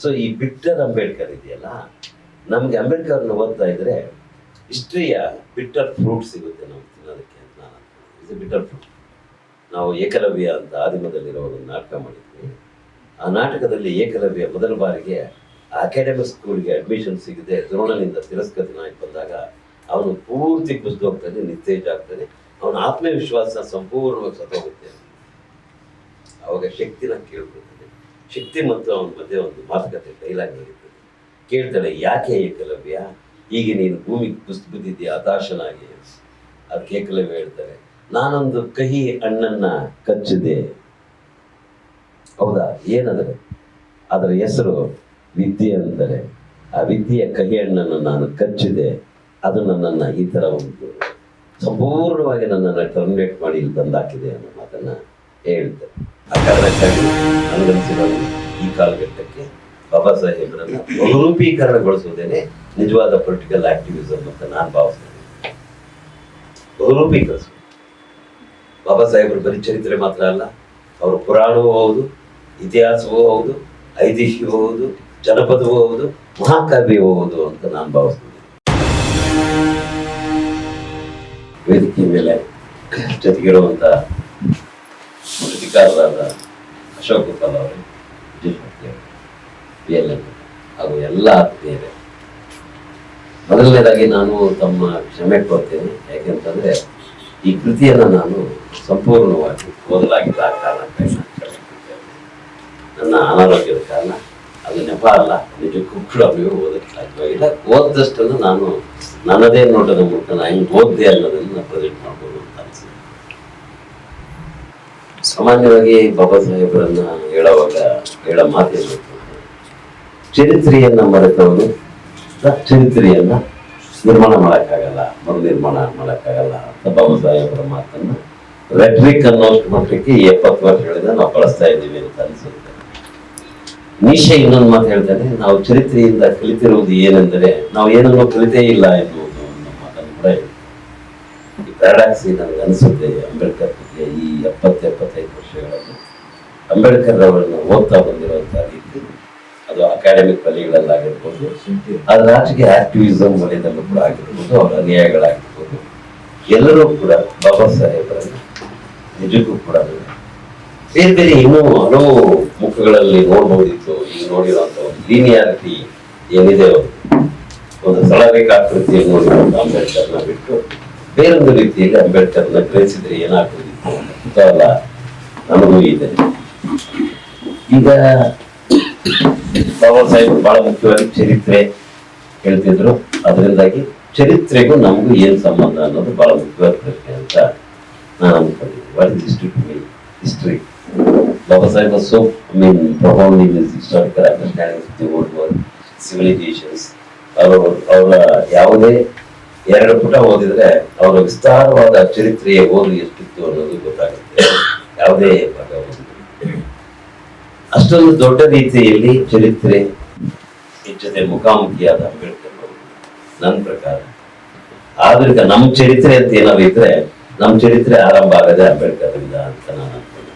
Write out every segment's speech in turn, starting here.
So ಈ ಬಿಟ್ಟರ್ ಅಂಬೇಡ್ಕರ್ ಇದೆಯಲ್ಲ, ನಮಗೆ ಅಂಬೇಡ್ಕರ್ನ ಓದ್ತಾ ಇದ್ರೆ ಹಿಸ್ಟ್ರಿಯ ಬಿಟ್ಟರ್ ಫ್ರೂಟ್ ಸಿಗುತ್ತೆ ನಾವು ತಿನ್ನೋದಕ್ಕೆ ಅಂತ ನಾನು ಬಿಟ್ಟರ್ ಫ್ರೂಟ್ ನಾವು ಏಕಲವ್ಯ ಅಂತ ಆದಿಮದಲ್ಲಿರೋ ಒಂದು ನಾಟಕ ಮಾಡಿದ್ವಿ. ಆ ನಾಟಕದಲ್ಲಿ ಏಕಲವ್ಯ ಮೊದಲ ಬಾರಿಗೆ ಅಕಾಡೆಮಿಕ್ ಸ್ಕೂಲ್ಗೆ ಅಡ್ಮಿಷನ್ ಸಿಗದೆ ದ್ರೋಣನಿಂದ ತಿರಸ್ಕೃತನಾಗಿ ಬಂದಾಗ ಅವನು ಪೂರ್ತಿ ಕುಸಿದು ಹೋಗ್ತಾನೆ ನಿಸ್ತೇಜ ಆಗ್ತಾನೆ. ಅವನ ಆತ್ಮವಿಶ್ವಾಸ ಸಂಪೂರ್ಣವಾಗಿ ಸತ್ತೋಗುತ್ತೆ ಅವಾಗ ಶಕ್ತಿನ ಕೇಳ್ಕೊತಾನೆ ಶಕ್ತಿ ಮತ್ತು ಅವನ ಮಧ್ಯೆ ಒಂದು ಮಾತುಕತೆ ಡೈಲಾಗ್ ಕೇಳ್ತಾಳೆ, ಯಾಕೆ ಏಕಲವ್ಯ ಈಗ ನೀನು ಭೂಮಿಗೆ ಕುಸಿದು ಬಿದ್ದಿದ್ದೀಯ? ಹತಾಶನಾಗಿ ಅದಕ್ಕೆ ಏಕಲವ್ಯ ಹೇಳ್ತಾರೆ, ನಾನೊಂದು ಕಹಿ ಹಣ್ಣನ್ನ ಕಚ್ಚಿದೆ. ಹೌದಾ? ಏನಂದರೆ? ಅದರ ಹೆಸರು ವಿದ್ಯೆ ಅಂದರೆ, ಆ ವಿದ್ಯೆಯ ಕಹಿ ಹಣ್ಣನ್ನು ನಾನು ಕಚ್ಚಿದೆ. ಅದು ನನ್ನನ್ನು ಈ ಥರ ಒಂದು ಸಂಪೂರ್ಣವಾಗಿ ನನ್ನನ್ನು ಟರ್ಮಿನೇಟ್ ಮಾಡಿ ಇಲ್ಲಿ ತಂದಾಕಿದೆ ಅನ್ನೋ ಮಾತನ್ನು ಹೇಳ್ತಾರೆ. ಆ ಕಾರಣಕ್ಕಾಗಿ ಈ ಕಾಲಘಟ್ಟಕ್ಕೆ ಬಾಬಾ ಸಾಹೇಬ್ರನ್ನ ಬಹುರೂಪೀಕರಣಗೊಳಿಸುವುದೇನೆ ನಿಜವಾದ ಪೊಲಿಟಿಕಲ್ ಆಕ್ಟಿವಿಸಮ್ ಅಂತ ನಾನು ಭಾವಿಸ್ತೇನೆ. ಬಹುರೂಪೀಕರಿಸು. ಬಾಬಾ ಸಾಹೇಬರು ಬರೀ ಚರಿತ್ರೆ ಮಾತ್ರ ಅಲ್ಲ, ಅವರು ಪುರಾಣವೂ ಹೌದು, ಇತಿಹಾಸವೂ ಹೌದು, ಐತಿಹ್ಯವೂ ಹೌದು, ಜನಪದವೂ ಹೌದು, ಮಹಾಕಾವ್ಯವೂ ಹೌದು ಅಂತ ನಾನು ಭಾವಿಸ್ತೇನೆ. ವೇದಿಕೆ ಮೇಲೆ ಜೊತೆಗಿರುವಂತ ಕೃತಿಕಾರರಾದ ಅಶೋಕ್ ಗೋಪಾಲ್ ಅವರು ಹಾಗೂ ಎಲ್ಲ ಆತ್ಮೀಯರೇ. ಮೊದಲನೇದಾಗಿ ನಾನು ತಮ್ಮ ಕ್ಷಮೆ ಕೋರ್ತೇನೆ. ಯಾಕೆಂತಂದ್ರೆ ಈ ಕೃತಿಯನ್ನು ನಾನು ಸಂಪೂರ್ಣವಾಗಿ ಓದಲಾಗಿಲ್ಲ ಕಾರಣ. ನನ್ನ ಅನಾರೋಗ್ಯದ ಕಾರಣ ಅದು ನೆಪ ಅಲ್ಲ, ನಿಜಕ್ಕೂ ಕೂಡ ನೀವು ಓದಕ್ಕೆ ಸಾಧ್ಯವಾಗಿಲ್ಲ ಓದ್ದಷ್ಟನ್ನು ನಾನು ನನ್ನದೇ ನೋಟದ ಮೂಲಕ ನಾನು ಹೆಂಗೆ ಓದ್ದೆ ಅನ್ನೋದನ್ನು ಪ್ರೆಸೆಂಟ್ ಮಾಡ್ಬೋದು. ಸಾಮಾನ್ಯವಾಗಿ ಬಾಬಾ ಸಾಹೇಬರನ್ನ ಹೇಳುವಾಗ ಹೇಳೋ ಮಾತೇನು ಚರಿತ್ರೆಯನ್ನ ಮರೆತವನು ಚರಿತ್ರೆಯನ್ನ ನಿರ್ಮಾಣ ಮಾಡೋಕ್ಕಾಗಲ್ಲ, ಮರು ನಿರ್ಮಾಣ ಮಾಡೋಕ್ಕಾಗಲ್ಲ ಅಂತ ಬಾಬಾ ಸಾಹೇಬರ ಮಾತನ್ನ ರೆಟ್ರಿಕ್ ಅನ್ನೋಷ್ಟು ಮಟ್ಟಕ್ಕೆ ಎಪ್ಪತ್ತು ವರ್ಷಗಳಿಂದ ನಾವು ಬಳಸ್ತಾ ಇದ್ದೀವಿ ಅಂತ ಅನಿಸುತ್ತೆ. ನೀಶೆ ಇನ್ನೊಂದು ಮಾತು ಹೇಳ್ತಾನೆ, ನಾವು ಚರಿತ್ರೆಯಿಂದ ಕಲಿತಿರುವುದು ಏನೆಂದರೆ ನಾವು ಏನನ್ನೂ ಕಲಿತೇ ಇಲ್ಲ ಎನ್ನುವುದು ಅನ್ನೋ ಮಾತನ್ನು ಕೂಡ ಪ್ಯಾರಾಡಾಕ್ಸ್ ನನಗೆ ಅನಿಸುತ್ತೆ ಅಂಬೇಡ್ಕರ್ ಈ ಎಪ್ಪತ್ತು ಎಪ್ಪತ್ತೈದು ವರ್ಷಗಳಲ್ಲಿ ಅಂಬೇಡ್ಕರ್ ಅವರನ್ನು ಓದ್ತಾ ಬಂದಿರುವಂಥ ರೀತಿ ಅದು ಅಕಾಡೆಮಿಕ್ ವಲಯಗಳಲ್ಲಾಗಿರ್ಬೋದು ಅದು ರಾಜಕೀಯ ಆಕ್ಟಿವಿಸಮ್ ವಲಯದಲ್ಲೂ ಕೂಡ ಆಗಿರ್ಬೋದು, ಅವರ ಅನ್ಯಾಯಗಳಾಗಿರ್ಬೋದು, ಎಲ್ಲರೂ ಕೂಡ ಬಾಬಾ ಸಾಹೇಬರನ್ನು ನಿಜಕ್ಕೂ ಕೂಡ ಬೇರೆ ಬೇರೆ ಇನ್ನೂ ಹಲವು ಮುಖಗಳಲ್ಲಿ ನೋಡ್ಬೋದಿತ್ತು, ಈಗ ನೋಡಿರುವಂಥ ಒಂದು ಲೀನಿಯಾರಿಟಿ ಏನಿದೆ ಒಂದು ಸಳರೇಖಾಕೃತಿಯನ್ನು ಅಂಬೇಡ್ಕರ್ನ ಬಿಟ್ಟು ಬೇರೊಂದು ರೀತಿಯಲ್ಲಿ ಅಂಬೇಡ್ಕರ್ನ ಗ್ರಹಿಸಿದ್ರೆ ಏನಾಗ್ಬೋದಿತ್ತು ನಮಗೂ ನನಗೂ ಇದೆ. ಈಗ ಬಾಬಾ ಸಾಹೇಬ್ ಬಹಳ ಮುಖ್ಯವಾಗಿ ಚರಿತ್ರೆ ಹೇಳ್ತಿದ್ರು. ಅದರಿಂದಾಗಿ ಚರಿತ್ರೆಗೂ ನಮಗೂ ಏನ್ ಸಂಬಂಧ ಅನ್ನೋದು ಬಹಳ ಮುಖ್ಯವಾದ ಪ್ರಶ್ನೆ ಅಂತ ನಾನು ಅನ್ಕೊಂಡಿದ್ದೀನಿ. What is history to mean history Baba Saheb so mean profound in historical understanding the world civilisations ಅವರು, ಅವರ ಯಾವುದೇ ಎರಡು ಪುಟ ಓದಿದ್ರೆ, ಅವರ ವಿಸ್ತಾರವಾದ ಚರಿತ್ರೆಯ ಓದು ಎಷ್ಟಿತ್ತು ಅನ್ನೋದು ಗೊತ್ತಾಗುತ್ತೆ ಯಾವುದೇ ಅಷ್ಟೊಂದು ದೊಡ್ಡ ರೀತಿಯಲ್ಲಿ ಚರಿತ್ರೆ ಹೆಚ್ಚದೆ ಮುಖಾಮುಖಿಯಾದ ಅಂಬೇಡ್ಕರ್ ಅವರು ನನ್ನ ಪ್ರಕಾರ. ಆದ್ರಿಂದ ನಮ್ಮ ಚರಿತ್ರೆ ಅಂತ ಏನಾದ್ರು ಇದ್ರೆ ನಮ್ಮ ಚರಿತ್ರೆ ಆರಂಭ ಆಗದೆ ಅಂಬೇಡ್ಕರ್ ಅಂತ ನಾನು ಅನ್ಕೊಂಡೆ.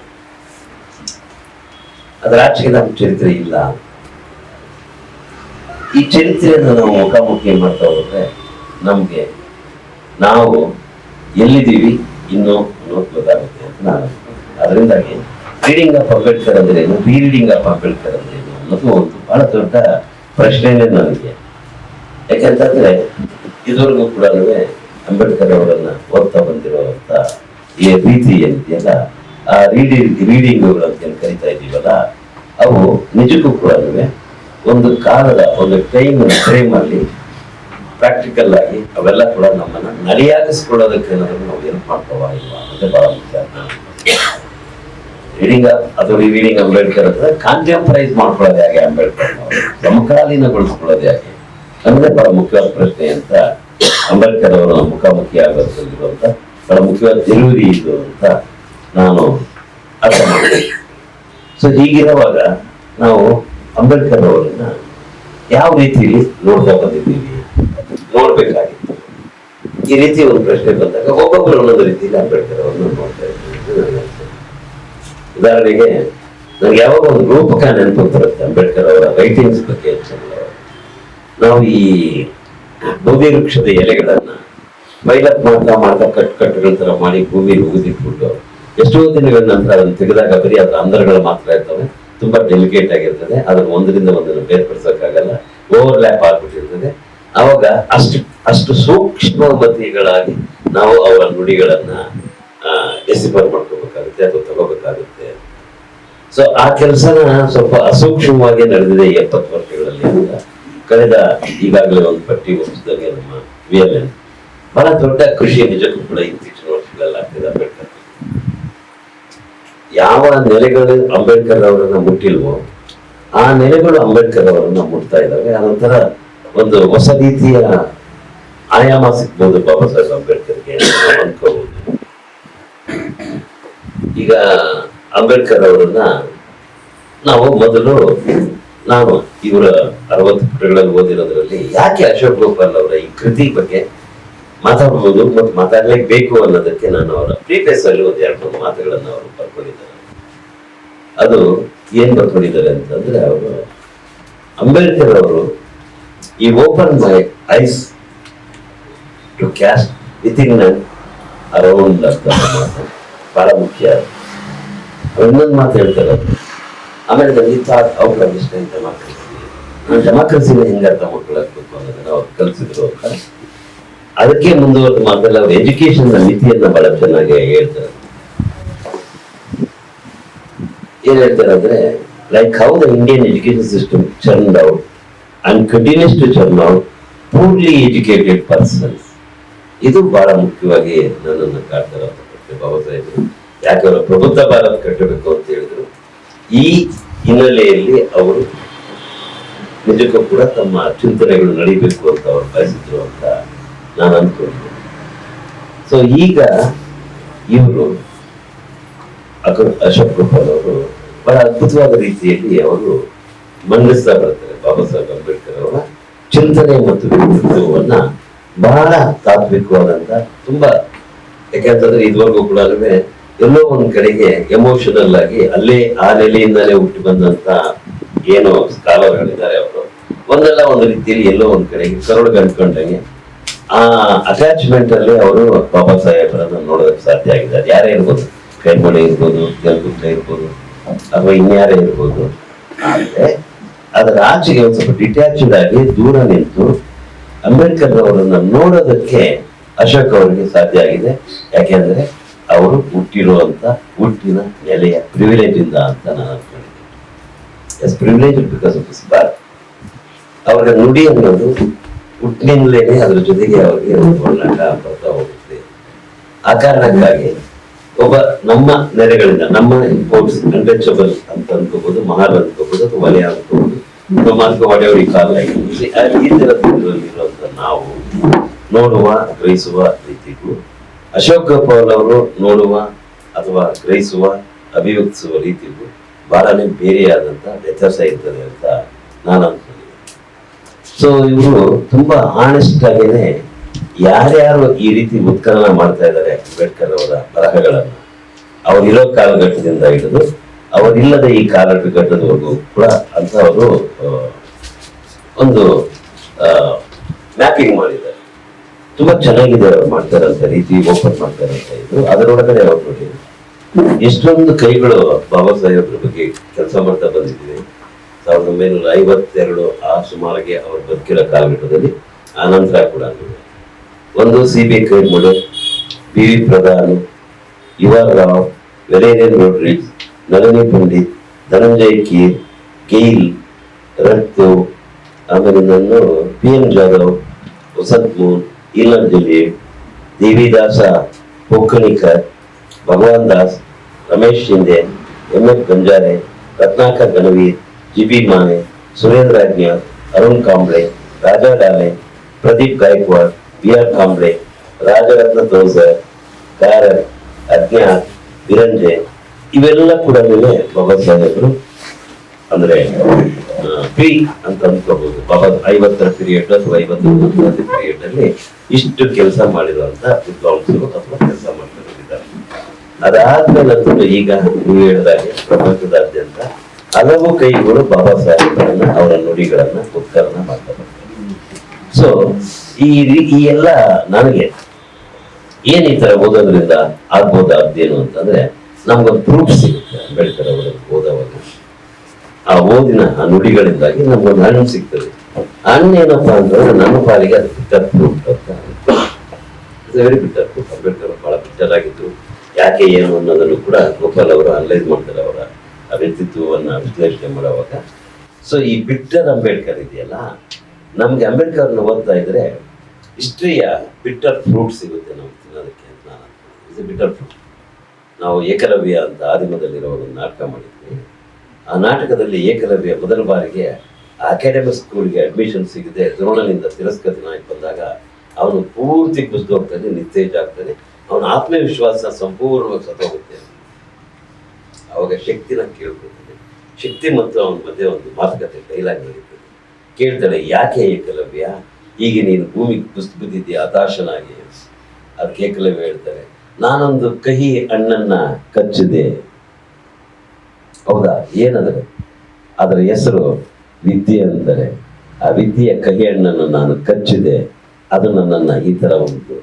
ಅದರ ಆಚೆಗೆ ನಮ್ಮ ಚರಿತ್ರೆ ಇಲ್ಲ. ಈ ಚರಿತ್ರೆಯನ್ನು ನಾವು ಮುಖಾಮುಖಿ ಮಾಡ್ತಾ ಹೋದ್ರೆ ನಮ್ಗೆ ನಾವು ಎಲ್ಲಿದ್ದೀವಿ, ಇನ್ನು ಗೊತ್ತಾಗುತ್ತೆ ಅಂತ ನಾನು. ಅದರಿಂದಾಗಿ ರೀಡಿಂಗ್ ಆಫ್ ಅಂಬೇಡ್ಕರ್ ಅಂದ್ರೆ ಏನು ರೀಡಿಂಗ್ ಆಫ್ ಅಂಬೇಡ್ಕರ್ ಅಂದ್ರೆ ಏನು ಅನ್ನೋದು ಒಂದು ಬಹಳ ದೊಡ್ಡ ಪ್ರಶ್ನೆನೇ ನನಗೆ. ಯಾಕೆಂತಂದ್ರೆ ಇದುವರೆಗೂ ಕೂಡ ಅಂಬೇಡ್ಕರ್ ಅವರನ್ನ ಓದ್ತಾ ಬಂದಿರುವಂತ ಈ ರೀತಿ ಏನಿದೆಯಲ್ಲ ಆ ರೀಡಿಂಗ್ ರೀಡಿಂಗ್ಗಳು ಅಂತ ಏನು ಕರಿತಾ ಇದೀವಲ್ಲ ಅವು ನಿಜಕ್ಕೂ ಕೂಡ ಒಂದು ಕಾಲದ, ಒಂದು ಟೈಮ್ ಫ್ರೇಮ್ ಅಲ್ಲಿ ಪ್ರಾಕ್ಟಿಕಲ್ ಆಗಿ ಅವೆಲ್ಲ ಕೂಡ ನಮ್ಮನ್ನ ನಡೆಯಾಗಿಸ್ಕೊಳ್ಳೋದಕ್ಕೆ ಏನಾದ್ರು ನಾವು ಏನು ಮಾಡ್ತಾವ ಇಲ್ವಾ ಅನ್ನೋದೇ ಬಹಳ ಮುಖ್ಯ ರೀಡಿಂಗ್ ಅದು ರೀಡಿಂಗ್ ಅಂಬೇಡ್ಕರ್ ಅಂದ್ರೆ ಕಾಂಟೆಂಪರೈಸ್ ಮಾಡ್ಕೊಳ್ಳೋದು ಹೇಗೆ ಅಂಬೇಡ್ಕರ್ ಸಮಕಾಲೀನಗೊಳಿಸ್ಕೊಳ್ಳೋದು ಹೇಗೆ ಅನ್ನೋದೇ ಬಹಳ ಮುಖ್ಯವಾದ ಪ್ರಶ್ನೆ ಅಂತ ಅಂಬೇಡ್ಕರ್ ಅವರ ಮುಖಾಮುಖಿ ಆಗೋದ್ರಲ್ಲಿರುವಂತ ಬಹಳ ಮುಖ್ಯವಾದ ತಿಳುವರಿ ಇದು ಅಂತ ನಾನು ಅರ್ಥ ಮಾಡಿದೆ ಸೊ ಹೀಗಿರುವಾಗ ನಾವು ಅಂಬೇಡ್ಕರ್ ಅವರನ್ನ ಯಾವ ರೀತಿಯಲ್ಲಿ ನೋಡ್ತಾ ಬಂದಿದ್ದೀವಿ? ನೋಡ್ಬೇಕಾಗಿತ್ತು. ಈ ರೀತಿ ಒಂದು ಪ್ರಶ್ನೆ ಬಂದಾಗ ಒಬ್ಬೊಬ್ಬರು ಒಂದೊಂದು ರೀತಿಯಲ್ಲಿ ಅಂಬೇಡ್ಕರ್ ಅವರನ್ನು ನೋಡ್ತಾ ಇದ್ದೀವಿ ಅಂತ ನನಗೆ ಅನ್ಸುತ್ತೆ. ಉದಾಹರಣೆಗೆ, ನನಗೆ ಯಾವಾಗ ಒಂದು ರೂಪಕ ನೆನಪು ಬರುತ್ತೆ ಅಂಬೇಡ್ಕರ್ ಅವರ ರೈಟಿಂಗ್ಸ್ ಬಗ್ಗೆ ನಾವು ಈ ಭೂಮಿ ವೃಕ್ಷದ ಎಲೆಗಳನ್ನ ಬೈಲಪ್ ಮಾಡ್ತಾ ಮಾಡ್ತಾ ಕಟ್ ಕಟ್ಟುಗಳ ತರ ಮಾಡಿ ಭೂಮಿ ಉಗಿದಿಟ್ಬಿಟ್ಟು ಎಷ್ಟೋ ದಿನಗಳ ನಂತರ ಅದನ್ನು ತೆಗೆದಾಗ ಬರೀ ಅದರ ಅಂದರಗಳು ಮಾತ್ರ ಇರ್ತವೆ. ತುಂಬಾ ಡೆಲಿಕೇಟ್ ಆಗಿರ್ತದೆ. ಅದನ್ನು ಒಂದರಿಂದ ಒಂದನ್ನು ಬೇರ್ಪಡಿಸೋಕ್ಕಾಗಲ್ಲ. ಓವರ್ಲ್ಯಾಪ್ ಆಗ್ಬಿಟ್ಟಿರ್ತದೆ. ಅವಾಗ ಅಷ್ಟು ಅಷ್ಟು ಸೂಕ್ಷ್ಮಮತಿಗಳಾಗಿ ನಾವು ಅವರ ನುಡಿಗಳನ್ನ ಡಿಸಿಫರ್ ಮಾಡ್ಕೋಬೇಕಾಗುತ್ತೆ ಅಥವಾ ತಗೋಬೇಕಾಗುತ್ತೆ. ಸೊ ಆ ಕೆಲಸನ ಸ್ವಲ್ಪ ಅಸೂಕ್ಷ್ಮವಾಗಿ ನಡೆದಿದೆ ಎಪ್ಪತ್ತು ವರ್ಷಗಳಲ್ಲಿ ಅಂತ. ಕಳೆದ ಈಗಾಗಲೇ ಒಂದು ಪಟ್ಟಿ ಒಪ್ಪಿಸಿದಂಗೆ ನಮ್ಮ ವಿ ಎಲ್ ಎನ್ ಬಹಳ ದೊಡ್ಡ ಕೃಷಿ ನಿಜಕ್ಕೂ ಕೂಡ ಇತ್ತೀಚಿನ ವರ್ಷಗಳಲ್ಲಿ ಆಗ್ತಿದೆ ಅಂಬೇಡ್ಕರ್. ಯಾವ ನೆಲೆಗಳು ಅಂಬೇಡ್ಕರ್ ಅವರನ್ನ ಮುಟ್ಟಿಲ್ವೋ, ಆ ನೆಲೆಗಳು ಅಂಬೇಡ್ಕರ್ ಅವರನ್ನ ಮುಟ್ತಾ ಇದ್ದಾವೆ. ಆನಂತರ ಒಂದು ಹೊಸ ರೀತಿಯ ಆಯಾಮ ಸಿಗ್ಬೋದು ಬಾಬಾ ಸಾಹೇಬ್ ಅಂಬೇಡ್ಕರ್ಗೆ ಅನ್ಕೋಬಹುದು ಈಗ ಅಂಬೇಡ್ಕರ್ ಅವರನ್ನ ನಾವು ಮೊದಲು ನಾನು ಇವರ ಅರವತ್ತು ಪುಟಗಳಲ್ಲಿ ಓದಿರೋದ್ರಲ್ಲಿ ಯಾಕೆ ಅಶೋಕ್ ಗೋಪಾಲ್ ಅವರ ಈ ಕೃತಿ ಬಗ್ಗೆ ಮಾತಾಡಬಹುದು ಮತ್ತು ಮಾತಾಡಲೇಬೇಕು ಅನ್ನೋದಕ್ಕೆ ನಾನು ಅವರ ಪ್ರೀಪೇಸ್ ಅಲ್ಲಿ ಒಂದು ಎರಡು ಮೂರು ಮಾತುಗಳನ್ನು ಅವರು ಬರ್ಕೊಂಡಿದ್ದಾರೆ ಅದು ಏನ್ ಬರ್ಕೊಂಡಿದ್ದಾರೆ ಅಂತಂದ್ರೆ ಅವರು ಅಂಬೇಡ್ಕರ್ ಅವರು ಈ open my eyes to caste within around ಅಂತ ಬಹಳ ಮುಖ್ಯ ಇನ್ನೊಂದು ಮಾತು ಹೇಳ್ತಾರೆ ಆಮೇಲೆ ದಲಿತ ಅವ್ರ ಡೆಮಾಕ್ರಸಿ ನಾನು ಡೆಮಾಕ್ರಸಿನ ಹೆಂಗೆ ಅರ್ಥ ಮಾಡ್ಕೊಳಕ್ಬೇಕು ಅನ್ನೋದನ್ನ ಅವ್ರು ಕಲಿಸಿದ್ರು ಅಂತ ಅದಕ್ಕೆ ಮುಂದುವರೆದ ಮಾತಲ್ಲ ಅವ್ರು ಎಜುಕೇಶನ್ ಮಿತಿಯನ್ನ ಬಹಳ ಚೆನ್ನಾಗಿ ಹೇಳ್ತಾರೆ. ಏನ್ ಹೇಳ್ತಾರೆ ಅಂದ್ರೆ like how the Indian education system churn out and continues to churn out poorly educated persons ಇದು ಬಹಳ ಮುಖ್ಯವಾಗಿ ನನ್ನನ್ನು ಕಾಡ್ತಾರೆ ಬಾಬಾ ಸಾಹೇಬರು. ಯಾಕೆ ಅವರು ಪ್ರಬುದ್ಧ ಭಾರತ ಕಟ್ಟಬೇಕು ಅಂತ ಹೇಳಿದ್ರು. ಈ ಹಿನ್ನೆಲೆಯಲ್ಲಿ ಅವರು ನಿಜಕ್ಕೂ ಕೂಡ ತಮ್ಮ ಚಿಂತನೆಗಳು ನಡೀಬೇಕು ಅಂತ ಅವರು ಬಯಸಿದ್ರು ಅಂತ ನಾನು ಅನ್ಕೊಂಡಿದ್ದೆ ಸೊ ಈಗ ಇವರು ಅಶೋಕ್ ಗೋಪಾಲ್ ಅವರು ಬಹಳ ಅದ್ಭುತವಾದ ರೀತಿಯಲ್ಲಿ ಅವರು ಮಂಡಿಸ್ತಾ ಬರ್ತಾರೆ ಬಾಬಾ ಸಾಹೇಬ್ ಅಂಬೇಡ್ಕರ್ ಅವರ ಚಿಂತನೆ ಮತ್ತು ವ್ಯಕ್ತಿತ್ವವನ್ನ ಬಹಳ ತಾತ್ವಿಕವಾದಂತ ತುಂಬಾ ಯಾಕೆಂತಂದ್ರೆ ಇದುವರೆಗೂ ಕೂಡ ಎಲ್ಲೋ ಒಂದ್ ಕಡೆಗೆ ಎಮೋಷನಲ್ ಆಗಿ ಅಲ್ಲೇ ಆ ನೆಲೆಯಿಂದಲೇ ಹುಟ್ಟಿ ಬಂದಂತ ಏನು ಸ್ಕಾಲರ್ಗಳಿದ್ದಾರೆ ಅವರು. ಒಂದಲ್ಲ ಒಂದು ರೀತಿಯಲ್ಲಿ ಎಲ್ಲೋ ಒಂದ್ ಕಡೆಗೆ ಕರುಳು ಕಂಡ್ಕೊಂಡಂಗೆ ಆ ಅಟ್ಯಾಚ್ಮೆಂಟ್ ಅಲ್ಲಿ ಅವರು ಬಾಬಾ ಸಾಹೇಬರನ್ನ ನೋಡೋದಕ್ಕೆ ಸಾಧ್ಯ ಆಗಿದೆ. ಅದು ಯಾರೇ ಇರ್ಬೋದು. ಕೈಮಣೆ ಇರ್ಬೋದು ಜಲಗುಪ್ತ ಇರ್ಬೋದು, ಅಥವಾ ಇನ್ಯಾರೇ ಇರ್ಬೋದು. ಆದ್ರೆ ಅದರ ಆಚೆಗೆ ಒಂದು ಸ್ವಲ್ಪ ಡಿಟ್ಯಾಚ್ಡ್ ಆಗಿ ದೂರ ನಿಂತು ಅಂಬೇಡ್ಕರ್ ಅವರನ್ನ ನೋಡೋದಕ್ಕೆ ಅಶೋಕ್ ಅವರಿಗೆ ಸಾಧ್ಯ ಆಗಿದೆ. ಯಾಕೆಂದ್ರೆ ಅವರು ಹುಟ್ಟಿರುವಂತ ಹುಟ್ಟಿನ ನೆಲೆಯ ಪ್ರಿವಿಲೇಜ್ ಇಂದ ಅಂತ ನಾನು ಅನ್ಕೊಂಡಿದ್ದೀನಿ as privilege because of this bar ಅವರ ನುಡಿ ಅನ್ನೋದು ಹುಟ್ಟಿನಿಂದಲೇನೆ ಅದರ ಜೊತೆಗೆ ಅವರಿಗೆ ಒಡನಾಟ ಬರ್ತಾ ಹೋಗುತ್ತೆ. ಆ ಕಾರಣಕ್ಕಾಗಿ ಒಬ್ಬ ನಮ್ಮ ನೆರೆಗಳಿಂದ ನಮ್ಮ ಇಂಪೋರ್ಟ್ಸ್ ಅನ್ಟಚಬಲ್ ಅಂತ ಅನ್ಕೋಬಹುದು ಮಹಾಲ್ ಅನ್ಕೋಬಹುದು, ಅಥವಾ ವಲಯ ಅನ್ಕೋಬಹುದು ನಮ್ಮ ಅನ್ಕೋಬಹುದು ಈ ಕಾಲ ಈ ಥರದಲ್ಲಿರುವಂತ ನಾವು ನೋಡುವ, ಗ್ರಹಿಸುವ ರೀತಿಗೂ ಅಶೋಕ್ ಅವರು ನೋಡುವ ಅಥವಾ ಗ್ರಹಿಸುವ, ಅಭಿವ್ಯಕ್ತಿಸುವ ರೀತಿಗೂ ಬಹಳನೇ ಬೇರೆಯಾದಂತಹ ವ್ಯತ್ಯಾಸ ಇರ್ತದೆ ಅಂತ ನಾನು ಅನ್ಕೊಂಡಿದ್ದೀನಿ. ಸೊ ಇವರು ತುಂಬಾ ಆನೆಸ್ಟ್ ಆಗೇನೆ ಯಾರ್ಯಾರು ಈ ರೀತಿ ಉತ್ಖನನ ಮಾಡ್ತಾ ಇದ್ದಾರೆ ಅಂಬೇಡ್ಕರ್ ಅವರ ಬರಹಗಳನ್ನ ಅವರಿರೋ ಕಾಲಘಟ್ಟದಿಂದ ಹಿಡಿದು ಅವರಿಲ್ಲದ ಈ ಕಾಲಘಟ್ಟದವರೆಗೂ ಕೂಡ ಅಂತ ಅವರು ಒಂದು ಮ್ಯಾಪಿಂಗ್ ಮಾಡಿದ್ದಾರೆ ತುಂಬಾ ಚೆನ್ನಾಗಿದೆ ಮಾಡ್ತಾರಂತ ರೀತಿ ಓಪನ್ ಮಾಡ್ತಾರಂತ ಇದು. ಅದರೊಳಗಡೆ ಅವ್ರು ಎಷ್ಟೊಂದು ಕೈಗಳು ಬಾಬಾ ಸಾಹೇಬ್ರ ಬಗ್ಗೆ ಕೆಲಸ ಮಾಡ್ತಾ ಬಂದಿದ್ದೀವಿ ಸಾವಿರದ ಒಂಬೈನೂರ ಐವತ್ತೆರಡು ಆ ಸುಮಾರಿಗೆ ಅವರು ಬದುಕಿರೋ ಕಾಲಘಟ್ಟದಲ್ಲಿ ಆ ನಂತರ ಕೂಡ ಒಂದು C B Khairmode P V Pradhan ಯುವ ರಾವ್ ವೆರೇರಿಯನ್ ನೋಡ್ರಿ, ನಳಿನಿ ಪಂಡಿತ್, ಧನಂಜಯ್ ಕೀರ್ ಗೇಲ್, ರತ್ತು, ಆಮೇಲೆ ನಾನು P N Jadhav, Vasant ಇಲ್ಲರ್ Dilip Devidas Pokanikar Bhagwan Das Ramesh Shinde M F Ganjare Ratnakar Ganveer G B Mane Surendra ಅಜ್ಞಾರ್ Arun Kamble Raja ಡಾಲೆ Pradeep Gaikwad B R Kamble Rajaratna ತೋಸರ್ ಕಾರರ್ ಅಜ್ಞಾತ್ ವಿರಂಜೆ ಇವೆಲ್ಲ ಕೂಡ ಬಾಬಾ ಸಾಹೇಬರು ಅಂದ್ರೆ ಪಿ ಅಂತ ಅನ್ಕೋಬಹುದು. ಬಾಬಾ ಐವತ್ತರ ಪೀರಿಯಡ್ ಅಥವಾ ಐವತ್ತೊಂದು ಪೀರಿಯಡ್ ಅಲ್ಲಿ ಇಷ್ಟು ಕೆಲಸ ಮಾಡಿರುವಂತ ವಿದ್ವಾಂಸರು ಅಥವಾ ಕೆಲಸ ಮಾಡ್ಕೊಂಡಿದ್ದಾರೆ. ಅದಾದ್ಮೇಲೆ ಅಂತೂ ಈಗ ನೀವು ಹೇಳಿದಾಗೆ ಪ್ರಪಂಚದಾದ್ಯಂತ ಹಲವು ಕೈಗಳು ಬಾಬಾ ಸಾಹೇಬ್ಗಳನ್ನ ಅವರ ನುಡಿಗಳನ್ನ ಉತ್ಕರಣ ಮಾಡ್ತಾರೆ ಸೊ ಈ ಈ ಎಲ್ಲ ನನಗೆ ಏನ್ ಈ ತರ ಓದೋದ್ರಿಂದ ಆಗ್ಬೋದಾದ್ದೇನು ಅಂತಂದ್ರೆ ನಮ್ಗೊಂದು ಪ್ರೂಫ್ ಸಿಗುತ್ತೆ ಅಂಬೇಡ್ಕರ್ ಅವರ ಆ ಓದಿನ ಆ ನುಡಿಗಳಿಂದಾಗಿ ನಮ್ಗೊಂದು ಹಣ್ಣು ಸಿಗ್ತದೆ. ಹಣ್ಣು ಏನಪ್ಪಾ ಅಂತಂದ್ರೆ ನಮ್ಮ ಪಾಲಿಗೆ ಅದು ಬಿಟ್ಟರ್ ಪ್ರೂಫ್ ಅಂತ ವೆರಿ ಬಿಟ್ಟರ್ ಪ್ರೂಫ್ ಅಂಬೇಡ್ಕರ್ ಬಹಳ ಬಿಟ್ಟರ್ ಆಗಿದ್ರು ಯಾಕೆ ಏನು ಅನ್ನೋದನ್ನು ಕೂಡ ಗೋಪಾಲ್ ಅವರು ಅನಲೈಸ್ ಮಾಡ್ತಾರೆ ಅವರ ವ್ಯಕ್ತಿತ್ವವನ್ನ ವಿಶ್ಲೇಷಣೆ ಮಾಡುವಾಗ. ಸೊ ಈ ಬಿಟ್ಟರ್ ಅಂಬೇಡ್ಕರ್ ಇದೆಯಲ್ಲ, ನಮ್ಗೆ ಅಂಬೇಡ್ಕರ್ನ ಓದ್ತಾ ಇದ್ರೆ ಹಿಸ್ಟ್ರಿಯ ಬಿಟ್ಟರ್ ಫ್ರೂಟ್ ಸಿಗುತ್ತೆ ನಾವು ತಿನ್ನೋದಕ್ಕೆ ಅಂತ ಬಿಟ್ಟರ್ ಫ್ರೂಟ್ ನಾವು ಏಕಲವ್ಯ ಅಂತ ಆದಿಮದಲ್ಲಿರೋ ಒಂದು ನಾಟಕ ಮಾಡಿದ್ವಿ. ಆ ನಾಟಕದಲ್ಲಿ ಏಕಲವ್ಯ ಮೊದಲ ಬಾರಿಗೆ ಅಕಾಡೆಮಿಕ್ ಸ್ಕೂಲ್ಗೆ ಅಡ್ಮಿಷನ್ ಸಿಗದೆ ದ್ರೋಣನಿಂದ ತಿರಸ್ಕೃತನಾಗಿ ಬಂದಾಗ ಅವನು ಪೂರ್ತಿ ಕುಸಿದು ಹೋಗ್ತಾನೆ ನಿಸ್ತೇಜ್ ಆಗ್ತಾನೆ ಅವನ ಆತ್ಮವಿಶ್ವಾಸ ಸಂಪೂರ್ಣವಾಗಿ ಸತ್ತೋಗುತ್ತೆ. ಅವಾಗ ಶಕ್ತಿನ ಕೇಳ್ಕೊತಾನೆ. ಶಕ್ತಿ ಮತ್ತು ಅವನ ಮಧ್ಯೆ ಒಂದು ಮಾತುಕತೆ ಡೈಲಾಗ್ ನಡೀತದೆ. ಕೇಳ್ತಾಳೆ ಯಾಕೆ ಏಕಲವ್ಯ? ಹೀಗೆ ನೀನು ಭೂಮಿಗೆ ಕುಸಿದು ಬಿದ್ದಿದ್ದೀಯ? ಹತಾಶನಾಗಿ ಅದಕ್ಕೆ ಏಕಲವ್ಯ ಹೇಳ್ತಾರೆ, ನಾನೊಂದು ಕಹಿ ಹಣ್ಣನ್ನ ಕಚ್ಚಿದೆ. ಹೌದಾ? ಏನಂದ್ರೆ, ಅದರ ಹೆಸರು ವಿದ್ಯೆ ಅಂದರೆ, ಆ ವಿದ್ಯೆಯ ಕಹಿ ಹಣ್ಣನ್ನು ನಾನು ಕಚ್ಚಿದೆ, ಅದು ನನ್ನನ್ನು ಈ ಥರ ಒಂದು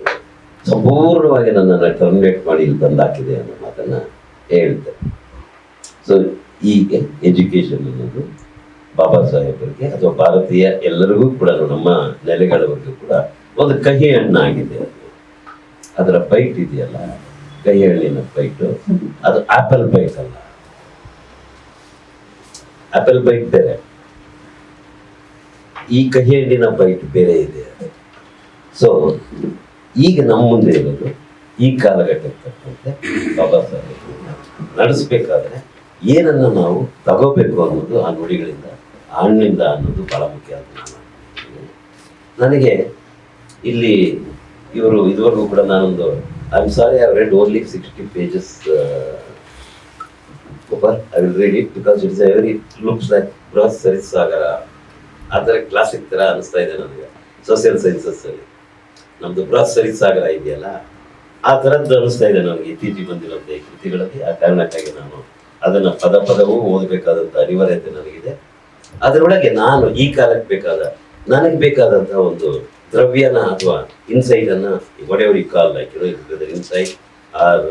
ಸಂಪೂರ್ಣವಾಗಿ ನನ್ನನ್ನು ಟರ್ಮಿನೇಟ್ ಮಾಡಿ ಇಲ್ಲಿ ತಂದಾಕಿದೆ ಅನ್ನೋ ಮಾತನ್ನು ಹೇಳಿದೆ ಸೊ ಈ ಎಜುಕೇಷನ್ ಅನ್ನೋದು ಬಾಬಾ ಸಾಹೇಬರಿಗೆ ಅಥವಾ ಭಾರತೀಯ ಎಲ್ಲರಿಗೂ ಕೂಡ ನಮ್ಮ ನೆಲೆಗಳವರೆಗೂ ಕೂಡ ಒಂದು ಕಹಿ ಹಣ್ಣಾಗಿದೆ ಅದು ಅದರ ಬೈಟ್ ಇದೆಯಲ್ಲ? ಕಹಿ ಹಣ್ಣಿನ ಬೈಟು ಅದು ಆಪಲ್ ಬೈಟ್ ಅಲ್ಲ. ಆಪಲ್ ಬೈಟ್ ಬೇರೆ ಈ ಕಹಿ ಹಣ್ಣಿನ ಬೈಟ್ ಬೇರೆ ಇದೆ ಸೊ ಈಗ ನಮ್ಮ ಮುಂದೆ ಇರೋದು ಈ ಕಾಲಘಟ್ಟಕ್ಕೆ ಬಾಬಾ ಸಾಹೇಬ್ ನಡೆಸಬೇಕಾದ್ರೆ ಏನನ್ನು ನಾವು ತಗೋಬೇಕು ಅನ್ನೋದು ಆ ನುಡಿಗಳಿಂದ, ಹಣ್ಣಿಂದ ಅನ್ನೋದು ಬಹಳ ಮುಖ್ಯ ಅಂತ ನಾನು ನನಗೆ ಇಲ್ಲಿ ಇವರು ಇದುವರೆಗೂ ಕೂಡ ನಾನೊಂದು I am sorry I read only sixty pages I will read it because it's very looks like ಬೃಹತ್ ಸರಿತ್ ಸಾಗರ ಆ ಥರ ಕ್ಲಾಸಿಕ್ ಥರ ಅನಿಸ್ತಾ ಇದೆ ನನಗೆ ಸೋಷಿಯಲ್ ಸೈನ್ಸಸ್ಸಲ್ಲಿ ನಮ್ದು ಬೃಹತ್ ಸರಿತ್ ಸಾಗರ ಇದೆಯಲ್ಲ, ಆ ಥರದ್ದು ಅನಿಸ್ತಾ ಇದೆ ನನಗೆ ಇತ್ತೀಚೆಗೆ ಬಂದಿರುವಂಥ ಈ ಕೃತಿಗಳಲ್ಲಿ. ಆ ಕಾರಣಕ್ಕಾಗಿ ನಾನು ಅದನ್ನು ಪದ ಪದವೂ ಓದಬೇಕಾದಂಥ ಅನಿವಾರ್ಯತೆ ನನಗಿದೆ. ಅದರೊಳಗೆ ನಾನು ಈ ಕಾಲಕ್ಕೆ ಬೇಕಾದ, ನನಗೆ ಬೇಕಾದಂತಹ ಒಂದು ದ್ರವ್ಯನ ಅಥವಾ ಇನ್ಸೈಟ್ ಅನ್ನ ಒಡೆಯವರಿಗೆ ಕಾಲ್ ಲೈಕ್ ಇನ್ಸೈಟ್ ಆರ್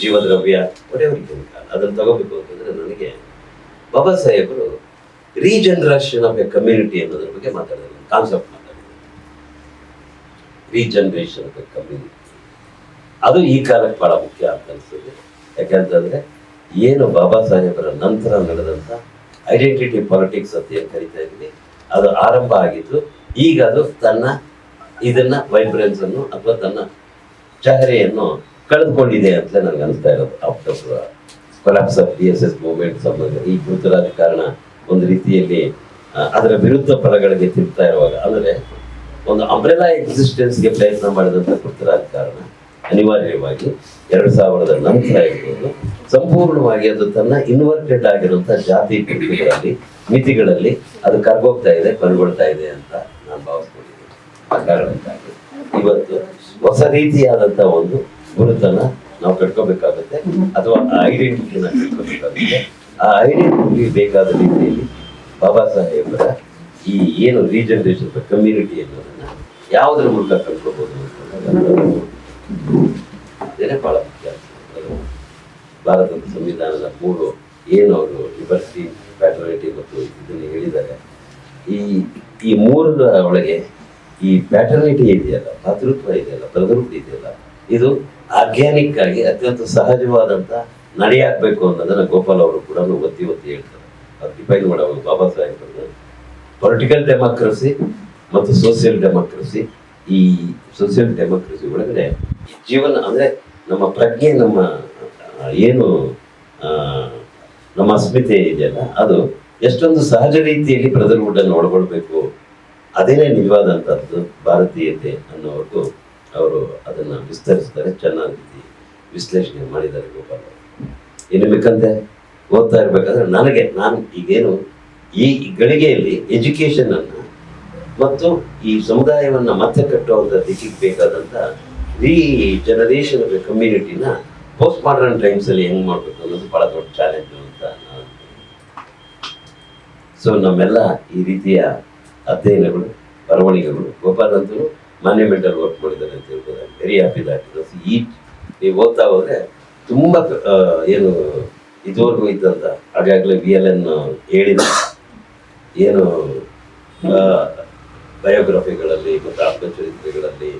ಜೀವದ್ರವ್ಯ ಒಡೆಯವರಿಗೆ ಅದನ್ನು ತಗೋಬೇಕು ಅಂತಂದ್ರೆ ನನಗೆ ಬಾಬಾ ಸಾಹೇಬರು ರೀಜನರೇಷನ್ ಆಫ್ ಎ ಕಮ್ಯುನಿಟಿ ಅನ್ನೋದ್ರ ಬಗ್ಗೆ ಮಾತಾಡಿದ್ರು ಕಾನ್ಸೆಪ್ಟ್ ಮಾತಾಡಿದ್ರು ರೀಜನರೇಷನ್ ಆಫ್ ಎ ಕಮ್ಯುನಿಟಿ. ಅದು ಈ ಕಾಲಕ್ಕೆ ಬಹಳ ಮುಖ್ಯ ಅಂತ ಅನಿಸ್ತದೆ ಯಾಕೆಂತಂದ್ರೆ ಏನು ಬಾಬಾ ಸಾಹೇಬರ ನಂತರ ನಡೆದಂತ ಐಡೆಂಟಿಟಿ ಪಾಲಿಟಿಕ್ಸ್ ಅಂತ ಏನು ಕರಿತಾ ಇದ್ದೀನಿ, ಅದು ಆರಂಭ ಆಗಿದ್ದು ಈಗ ಅದು ತನ್ನ ಇದನ್ನ ವೈಬ್ರೆನ್ಸ್ ಅನ್ನು ಅಥವಾ ತನ್ನ ಚಹರೆಯನ್ನು ಕಳೆದುಕೊಂಡಿದೆ ಅಂತ ನನಗೆ ಅನಿಸ್ತಾ ಇರೋದು. After collapse of D S S movement ಸಂಬಂಧ ಈ ಕಾರಣ ರಾಜಕಾರಣ ಒಂದು ರೀತಿಯಲ್ಲಿ ಅದರ ವಿರುದ್ಧ ಪರಗಳಿಗೆ ತಿರುಗ್ತಾ ಇರುವಾಗ, ಅಂದರೆ ಒಂದು ಅಂಬ್ರೆಲಾ ಎಕ್ಸಿಸ್ಟೆನ್ಸ್ಗೆ ಪ್ರಯತ್ನ ಮಾಡಿದಂಥ ಕೃತ ರಾಜಕಾರಣ ಅನಿವಾರ್ಯವಾಗಿ ಎರಡು ಸಾವಿರದ ನಂತರ ಇರ್ಬೋದು. ಸಂಪೂರ್ಣವಾಗಿ ಅದು ತನ್ನ ಇನ್ವರ್ಟೆಡ್ ಆಗಿರುವಂತಹ ಜಾತಿ ಕೃತಿಗಳಲ್ಲಿ ಮಿತಿಗಳಲ್ಲಿ ಅದು ಕರ್ಗೋಗ್ತಾ ಇದೆ ಕೊನೆಗೊಳ್ತಾ ಇದೆ ಅಂತ ನಾನು ಭಾವಿಸ್ಕೊಂಡಿದ್ದೀನಿ. ಆ ಕಾರಣಕ್ಕಾಗಿ ಇವತ್ತು ಹೊಸ ರೀತಿಯಾದಂತ ಒಂದು ಗುರುತನ್ನ ನಾವು ಕಟ್ಕೋಬೇಕಾಗುತ್ತೆ ಅಥವಾ ಆ ಐಡೆಂಟಿಟಿನ ಕಟ್ಕೋಬೇಕಾಗುತ್ತೆ ಆ ಐಡೆಂಟಿಟಿ ಬೇಕಾದ ರೀತಿಯಲ್ಲಿ ಬಾಬಾ ಸಾಹೇಬರ ಈ ಏನು ರೀಜನರೇಷನ್ ಕಮ್ಯುನಿಟಿ ಅನ್ನೋದನ್ನ ಯಾವುದರ ಮೂಲಕ ಕಟ್ಕೋಬಹುದು ಅಂತ ಬಹಳ ಮುಖ್ಯ. ಭಾರತದ ಸಂವಿಧಾನದ ಮೂರು ಏನು ಅವರು ಲಿಬರ್ಟಿ ಪ್ಯಾಟರ್ನಿಟಿ ಮತ್ತು ಇದನ್ನು ಹೇಳಿದ್ದಾರೆ. ಈ ಈ ಮೂರರ ಒಳಗೆ ಈ ಪ್ಯಾಟರ್ನಿಟಿ ಇದೆಯಲ್ಲ, ಭಾತೃತ್ವ ಇದೆಯಲ್ಲ ಪ್ರದೃತ್ವ ಇದೆಯಲ್ಲ ಇದು ಆರ್ಗ್ಯಾನಿಕ್ ಆಗಿ ಅತ್ಯಂತ ಸಹಜವಾದಂತ ನಡೆಯಾಗಬೇಕು ಅನ್ನೋದನ್ನ ಗೋಪಾಲ್ ಅವರು ಕೂಡ ಒತ್ತಿ ಒತ್ತಿ ಹೇಳ್ತಾರೆ. ಅದು ಡಿಫೈನ್ ಮಾಡಬಹುದು ಬಾಬಾ ಸಾಹೇಬ್ ಪೊಲಿಟಿಕಲ್ ಡೆಮಾಕ್ರಸಿ ಮತ್ತು ಸೋಷಿಯಲ್ ಡೆಮಾಕ್ರಸಿ ಈ ಸೋಷಿಯಲ್ ಡೆಮಾಕ್ರಸಿ ಒಳಗಡೆ ಜೀವನ ಅಂದ್ರೆ ನಮ್ಮ ಪ್ರಜ್ಞೆ, ನಮ್ಮ ಏನು ನಮ್ಮ ಅಸ್ಮಿತೆ ಇದೆಯಲ್ಲ, ಅದು ಎಷ್ಟೊಂದು ಸಹಜ ರೀತಿಯಲ್ಲಿ ಬ್ರದರ್ಹುಡ್ ಅನ್ನು ಒಳಗೊಳ್ಬೇಕು, ಅದೇನೇ ನಿಜವಾದಂಥದ್ದು ಭಾರತೀಯತೆ ಅನ್ನೋವರೆಗೂ ಅವರು ಅದನ್ನ ವಿಸ್ತರಿಸ್ತಾರೆ ಚೆನ್ನಾಗಿ ವಿಶ್ಲೇಷಣೆ ಮಾಡಿದ್ದಾರೆ ಗೋಪಾಲ್ ಏನು ಬೇಕಂತೆ? ಓದ್ತಾ ಇರಬೇಕಾದ್ರೆ ನನಗೆ, ನಾನು ಈಗೇನು ಈ ಗಳಿಗೆಯಲ್ಲಿ ಎಜುಕೇಷನನ್ನು ಮತ್ತು ಈ ಸಮುದಾಯವನ್ನ ಮತ್ತೆ ಕಟ್ಟುವಂಥ ದಿಕ್ಕಿಗೆ ಬೇಕಾದಂತ ರೀ ಜನರೇಷನ್ ಕಮ್ಯುನಿಟಿನ ಪೋಸ್ಟ್ ಮಾಡರ್ನ್ ಟೈಮ್ಸ್ ಅಲ್ಲಿ ಹೆಂಗ್ ಮಾಡ್ಬೇಕು ಅನ್ನೋದು ಬಹಳ ದೊಡ್ಡ ಚಾಲೆಂಜ್ ಅಂತ ನಾನು. ಸೊ ನಮ್ಮೆಲ್ಲ ಈ ರೀತಿಯ ಅಧ್ಯಯನಗಳು, ಬರವಣಿಗೆಗಳು, ಗೋಪಾಲ್ ಅಂತೂ ಮಾನ್ಯಮೆಂಟಲ್ ವರ್ಕ್ ಮಾಡಿದ್ದಾರೆ. ವೆರಿ ಹ್ಯಾಪಿ ಈ ನೀವು ಓದ್ತಾ ಹೋದ್ರೆ ತುಂಬ ಏನು ಇದುವರೆಗೂ ಇದ್ದಂತ, ಹಾಗಾಗಲೇ ವಿ ಎಲ್ ಎನ್ ಹೇಳಿದ. ಏನು ಬಯೋಗ್ರಫಿಗಳಲ್ಲಿ ಮತ್ತು ಆತ್ಮಚರಿತ್ರೆಗಳಲ್ಲಿ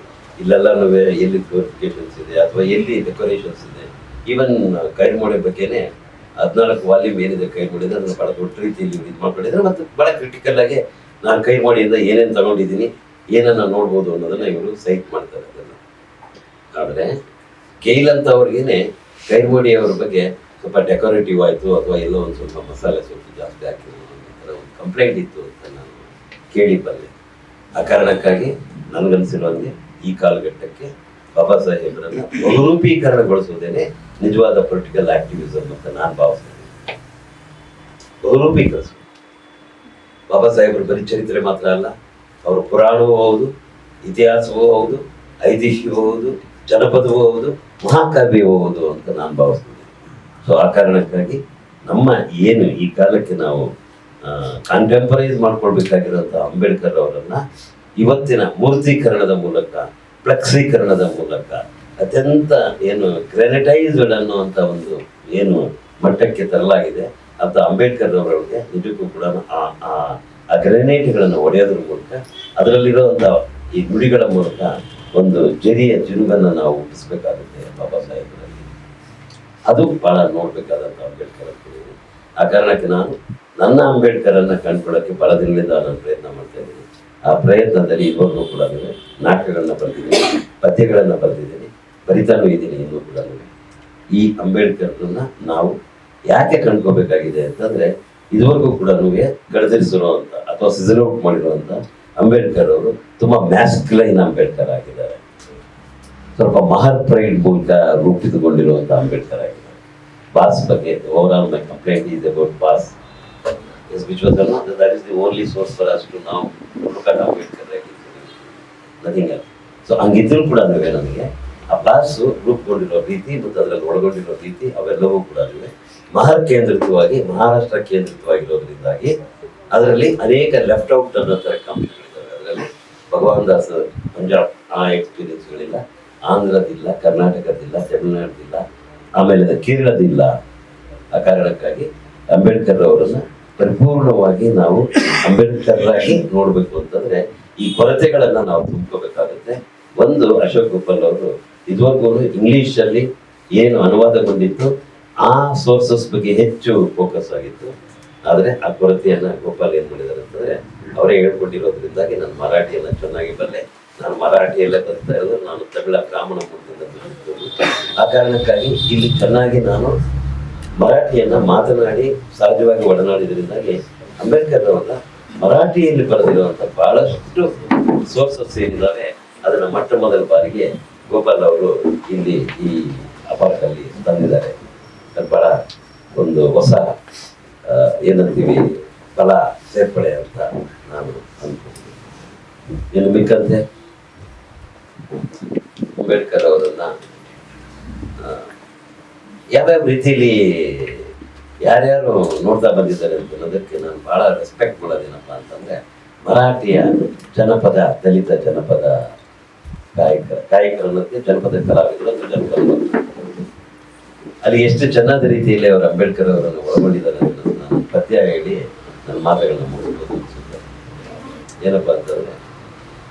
ಇಲ್ಲೆಲ್ಲನೂ ಎಲ್ಲಿ ಗ್ಲೋರಿಫಿಕೇಶನ್ಸ್ ಇದೆ ಅಥವಾ ಎಲ್ಲಿ ಡೆಕೋರೇಷನ್ಸ್ ಇದೆ? ಈವನ್ ಕೈರ್ಮೋಡೆ ಬಗ್ಗೆನೇ ಹದಿನಾಲ್ಕು ವಾಲ್ಯೂಮ್ ಏನಿದೆ ಕೈರ್ಮೋಡಿದೆ ಅದನ್ನು ಭಾಳ ದೊಡ್ಡ ರೀತಿಯಲ್ಲಿ ಇದು ಮಾಡ್ಕೊಂಡಿದ್ದಾರೆ. ಮತ್ತು ಭಾಳ ಕ್ರಿಟಿಕಲ್ ಆಗಿ ನಾನು ಕೈರ್ಮೋಡಿಯಿಂದ ಏನೇನು ತಗೊಂಡಿದ್ದೀನಿ, ಏನನ್ನು ನೋಡ್ಬೋದು ಅನ್ನೋದನ್ನು ಇವರು ಸೈಟ್ ಮಾಡ್ತಾರೆ. ಆದರೆ ಅಂತ ಅವ್ರಿಗೇನೆ ಕೈಮೋಡಿ ಅವ್ರ ಬಗ್ಗೆ ಸ್ವಲ್ಪ ಡೆಕೋರೇಟಿವ್ ಆಯಿತು ಅಥವಾ ಎಲ್ಲೋ ಒಂದು ಸ್ವಲ್ಪ ಮಸಾಲೆ ಸ್ವಲ್ಪ ಜಾಸ್ತಿ ಹಾಕಿ ಒಂದು ಕಂಪ್ಲೇಂಟ್ ಇತ್ತು ಅಂತ ನಾನು ಕೇಳಿ ಬಂದೆ ಆ ಕಾರಣಕ್ಕಾಗಿ ನನಗನ್ಸಿರೋಂಗೆ ಈ ಕಾಲಘಟ್ಟಕ್ಕೆ ಬಾಬಾ ಸಾಹೇಬ್ರನ್ನ ಬಹುರೂಪೀಕರಣಗೊಳಿಸುವುದೇನೆ ನಿಜವಾದ ಪೊಲಿಟಿಕಲ್ ಆಕ್ಟಿವಿಸಮ್ ಅಂತ ನಾನು ಭಾವಿಸ್ತೇನೆ. ಬಹುರೂಪೀಕರಿಸು ಬಾಬಾ ಸಾಹೇಬ್ರ ಬರೀ ಚರಿತ್ರೆ ಮಾತ್ರ ಅಲ್ಲ, ಅವರು ಪುರಾಣವೂ ಹೌದು, ಇತಿಹಾಸವೂ ಹೌದು, ಐತಿಹ್ಯವೂ ಹೌದು ಜನಪದವೂ ಹೌದು ಮಹಾಕಾವ್ಯವೂ ಹೌದು ಅಂತ ನಾನು ಭಾವಿಸ್ತೀನಿ. ಸೊ ಆ ಕಾರಣಕ್ಕಾಗಿ ನಮ್ಮ ಏನು ಈ ಕಾಲಕ್ಕೆ ನಾವು ಕಾಂಟೆಂಪರೈಸ್ ಮಾಡ್ಕೊಳ್ಬೇಕಾಗಿರುವಂಥ ಅಂಬೇಡ್ಕರ್ ಅವರನ್ನ ಇವತ್ತಿನ ಮೂರ್ತೀಕರಣದ ಮೂಲಕ ಫ್ಲೆಕ್ಸೀಕರಣದ ಮೂಲಕ, ಅತ್ಯಂತ ಏನು ಗ್ರ್ಯಾನಿಟೈಸ್ಡ್ ಅನ್ನುವಂಥ ಒಂದು ಏನು ಮಟ್ಟಕ್ಕೆ ತರಲಾಗಿದೆ. ಅಂತ ಅಂಬೇಡ್ಕರ್ ಅವರವರಿಗೆ ನಿಜಕ್ಕೂ ಕೂಡ ಆ ಗ್ರೆನೇಟ್ಗಳನ್ನು ಒಡೆಯೋದ್ರ ಮೂಲಕ, ಅದರಲ್ಲಿರುವಂಥ ಈ ನುಡಿಗಳ ಮೂಲಕ ಒಂದು ಜರಿಯ ಜಿನುಗನ್ನು ನಾವು ಹುಟ್ಟಿಸ್ಬೇಕಾಗುತ್ತೆ ಬಾಬಾ ಸಾಹೇಬರಲ್ಲಿ ಅದು ಬಹಳ ನೋಡ್ಬೇಕಾದಂಥ ಅಂಬೇಡ್ಕರ್ ಅಂತೇಳಿ ಆ ಕಾರಣಕ್ಕೆ ನಾನು ನನ್ನ ಅಂಬೇಡ್ಕರನ್ನು ಕಂಡುಕೊಳ್ಳೋಕ್ಕೆ ಬಹಳ ದಿನಗಳಿಂದ ನಾನು ಪ್ರಯತ್ನ ಮಾಡ್ತಾ ಇದ್ದೀನಿ. ಆ ಪ್ರಯತ್ನದಲ್ಲಿ ಇವಾಗಲೂ ಕೂಡ ನಾಟಕಗಳನ್ನ ಬರೆದಿದ್ದೀನಿ, ಪದ್ಯಗಳನ್ನು ಬರೆದಿದ್ದೀನಿ, ಬರಿತಾನೂ ಇದ್ದೀನಿ ಇನ್ನೂ ಕೂಡ ಈ ಅಂಬೇಡ್ಕರ್ನ ನಾವು ಯಾಕೆ ಕಂಡ್ಕೋಬೇಕಾಗಿದೆ ಅಂತಂದ್ರೆ ಇದುವರೆಗೂ ಕೂಡ ಗಡದಿರಿಸಿರುವಂತ ಅಥವಾ ಸಿಸಲ್ ಔಟ್ ಮಾಡಿರುವಂತ ಅಂಬೇಡ್ಕರ್ ಅವರು ತುಂಬಾ ಮ್ಯಾಸ್ಕ್ಲೈನ್ ಅಂಬೇಡ್ಕರ್ ಆಗಿದ್ದಾರೆ. ಸ್ವಲ್ಪ ಮಹರ್ ಮೂಲಕ ರೂಪಿತಗೊಂಡಿರುವಂತ ಅಂಬೇಡ್ಕರ್ ಆಗಿದೆ ಬಾಸ್ ಬಗ್ಗೆ over all my complaint is about boss which that is the only source for us to now look at Ambedkar nothing else ಹಂಗಿದ್ರು ಕೂಡ ನನಗೆ ಆ ಬಾಸು ರೂಪುಗೊಂಡಿರೋ ರೀತಿ ಮತ್ತು ಅದರಲ್ಲಿ ಒಳಗೊಂಡಿರೋ ರೀತಿ ಅವೆಲ್ಲವೂ ಕೂಡ ಮಹರ್ ಕೇಂದ್ರಿತವಾಗಿ, ಮಹಾರಾಷ್ಟ್ರ ಕೇಂದ್ರಿತವಾಗಿರೋದ್ರಿಂದಾಗಿ ಅದರಲ್ಲಿ ಅನೇಕ ಲೆಫ್ಟ್ ಔಟ್ ಅನ್ನೋ ಥರ ಕಂಪ್ನಿಗಳಿದ್ದಾವೆ ಅದರಲ್ಲಿ ಭಗವಾನ್ ದಾಸ್ ಪಂಜಾಬ್, ಆ ಎಕ್ಸ್ಪೀರಿಯನ್ಸ್ಗಳಿಲ್ಲ ಆಂಧ್ರದಿಲ್ಲ, ಕರ್ನಾಟಕದಿಲ್ಲ ತಮಿಳುನಾಡ್ದಿಲ್ಲ ಆಮೇಲೆ ಕೇರಳದಿಲ್ಲ ಆ ಕಾರಣಕ್ಕಾಗಿ ಅಂಬೇಡ್ಕರ್ ಅವರನ್ನ ಪರಿಪೂರ್ಣವಾಗಿ ನಾವು ಅಂಬೇಡ್ಕರ್ ಆಗಿ ನೋಡ್ಬೇಕು ಅಂತಂದ್ರೆ ಈ ಕೊರತೆಗಳನ್ನ ನಾವು ತುಂಬ್ಕೋಬೇಕಾಗುತ್ತೆ. ಒಂದು ಅಶೋಕ್ ಗೋಪಾಲ್ ಅವರು ಇದುವರೆಗೂ ಇಂಗ್ಲಿಷ್ ಅಲ್ಲಿ ಏನು ಅನುವಾದಗೊಂಡಿತ್ತು, ಆ ಸೋರ್ಸಸ್ ಬಗ್ಗೆ ಹೆಚ್ಚು ಫೋಕಸ್ ಆಗಿತ್ತು. ಆದ್ರೆ ಆ ಕೊರತೆಯನ್ನ ಗೋಪಾಲ್ ಏನ್ ಮಾಡಿದಾರೆ ಅಂತಂದ್ರೆ ಅವರೇ ಹೇಳ್ಕೊಟ್ಟಿರೋದ್ರಿಂದಾಗಿ ನಾನು ಮರಾಠಿಯನ್ನ ಚೆನ್ನಾಗಿ ಬಲ್ಲೆ ನಾನು ಮರಾಠಿಯಲ್ಲೇ ಬರ್ತಾ ಇರೋದು ನಾನು ತಮಿಳ ಬ್ರಾಹ್ಮಣ ಬಂದಿದ್ದು ಆ ಕಾರಣಕ್ಕಾಗಿ ಇಲ್ಲಿ ಚೆನ್ನಾಗಿ ನಾನು ಮರಾಠಿಯನ್ನ ಮಾತನಾಡಿ ಸಹಜವಾಗಿ ಒಡನಾಡಿದ್ರಿಂದಾಗಿ ಅಂಬೇಡ್ಕರ್ ಅವರ ಮರಾಠಿಯಲ್ಲಿ ಬರೆದಿರುವಂತ ಬಹಳಷ್ಟು ಸೋರ್ಸಸ್ ಏನಿದಾವೆ, ಅದನ್ನ ಮೊಟ್ಟ ಮೊದಲ ಬಾರಿಗೆ ಗೋಪಾಲ್ ಅವರು ಇಲ್ಲಿ ಈ ಅಪಾರ್ಟಲ್ಲಿ ತಂದಿದ್ದಾರೆ. ಬಹಳ ಒಂದು ಹೊಸ ಏನಂತೀವಿ ಫಲ ಸೇರ್ಪಡೆ ಅಂತ ನಾನು ಅನ್ಕೊಂಡಿದ್ದೀನಿ ಇನ್ನು ಮಿಕ್ಕಂತೆ ಅಂಬೇಡ್ಕರ್ ಅವರನ್ನ ಯಾವ್ಯಾವ ರೀತಿಲಿ ಯಾರ್ಯಾರು ನೋಡ್ತಾ ಬಂದಿದ್ದಾರೆ ಅಂತ ಅನ್ನೋದಕ್ಕೆ ನಾನು ಬಹಳ ರೆಸ್ಪೆಕ್ಟ್ ಮಾಡೋದೇನಪ್ಪ ಅಂತಂದ್ರೆ, ಮರಾಠಿಯ ಜನಪದ, ದಲಿತ ಜನಪದ ಗಾಯಕ, ಗಾಯಕರು ಅನ್ನೋದಕ್ಕೆ ಜನಪದ ಕಲಾವಿದರು ಜನಪದ ಅಲ್ಲಿ ಎಷ್ಟು ಚೆನ್ನಾದ ರೀತಿಯಲ್ಲಿ ಅವರು ಅಂಬೇಡ್ಕರ್ ಅವರನ್ನು ಒಳಗೊಂಡಿದ್ದಾರೆ ಅನ್ನೋದನ್ನ ನಾನು ಪದ್ಯ ಹೇಳಿ ನನ್ನ ಮಾತುಗಳನ್ನ ಮುಗಿಸ್ಬೋದು ಅನ್ಸುತ್ತೆ. ಏನಪ್ಪ ಅಂತಂದ್ರೆ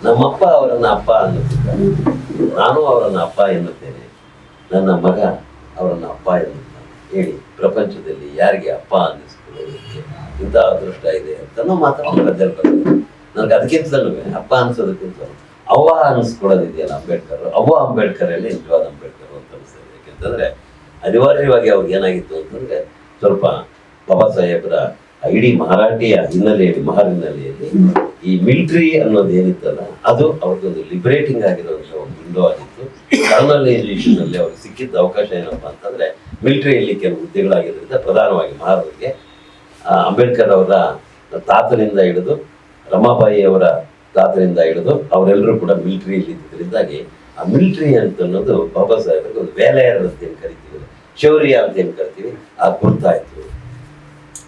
ನಮ್ಮಪ್ಪ ಅವರನ್ನು ಅಪ್ಪ ಅನ್ನುತ್ತಿದ್ದ ನಾನು ಅವರನ್ನು ಅಪ್ಪ ಎನ್ನುತ್ತೇನೆ. ನನ್ನ ಮಗ ಅವರನ್ನು ಅಪ್ಪ ಎನ್ನುತ್ತಾನೆ. ಹೇಳಿ, ಪ್ರಪಂಚದಲ್ಲಿ ಯಾರಿಗೆ ಅಪ್ಪ ಅನ್ನಿಸ್ಕೊಳ್ಳೋದಕ್ಕೆ ಇಂಥ ಅದೃಷ್ಟ ಇದೆ ಅಂತ ನಾವು ಮಾತಾಡೋ ಪದ್ಯದಲ್ಲಿ ನನಗೆ ಅದಕ್ಕಿಂತಲೂ ಅಪ್ಪ ಅನ್ಸೋದಕ್ಕಿಂತ ಅವ್ವ ಅನ್ನಿಸ್ಕೊಳ್ಳೋದಿದೆಯಲ್ಲ ಅಂಬೇಡ್ಕರ್? ಅವ್ವ ಅಂಬೇಡ್ಕರ್ ಅಲ್ಲಿ ನಿಜವಾದ ಅಂಬೇಡ್ಕರ್ ಅಂತ ಅನಿಸ್ತದೆ ಯಾಕೆಂತಂದ್ರೆ ಅನಿವಾರ್ಯವಾಗಿ ಅವ್ರಿಗೆ ಏನಾಗಿತ್ತು ಅಂತಂದ್ರೆ ಸ್ವಲ್ಪ ಬಾಬಾ ಸಾಹೇಬರ ಇಡೀ ಮರಾಠಿಯ ಹಿನ್ನೆಲೆಯಲ್ಲಿ ಮಹಾರ್ ಹಿನ್ನೆಲೆಯಲ್ಲಿ ಈ ಮಿಲಿಟರಿ ಅನ್ನೋದು ಏನಿತ್ತಲ್ಲ ಅದು ಅವ್ರಿಗೊಂದು ಲಿಬರೇಟಿಂಗ್ ಆಗಿರುವಂತ ಒಂದು ವಿಂಡೋ ಆಗಿತ್ತು. ಕರ್ನಲೈಸೇಷನ್ ಅಲ್ಲಿ ಅವ್ರಿಗೆ ಸಿಕ್ಕಿದ್ದ ಅವಕಾಶ ಏನಪ್ಪಾ ಅಂತಂದ್ರೆ ಮಿಲಿಟರಿಯಲ್ಲಿ ಕೆಲವು ಹುದ್ದೆಗಳಾಗಿರೋದ್ರಿಂದ ಪ್ರಧಾನವಾಗಿ ಮಹಾರಾಜರಿಗೆ ಅಂಬೇಡ್ಕರ್ ಅವರ ತಾತನಿಂದ ಹಿಡಿದು ರಮಾಬಾಯಿ ಅವರ ತಾತನಿಂದ ಹಿಡಿದು ಅವರೆಲ್ಲರೂ ಕೂಡ ಮಿಲಿಟರಿಯಲ್ಲಿ ಇದ್ದಿದ್ದರಿಂದಾಗಿ ಆ ಮಿಲಿಟರಿ ಅಂತ ಅನ್ನೋದು ಬಾಬಾ ಸಾಹೇಬರಿಗೆ ಒಂದು ವೇಲೆಯರ್ ಅಂತ ಏನು ಕರಿತೀವಿ ಶೌರ್ಯ ಅಂತ ಏನು ಕರಿತೀವಿ ಆ ಗುರ್ತಾಯ್ತು.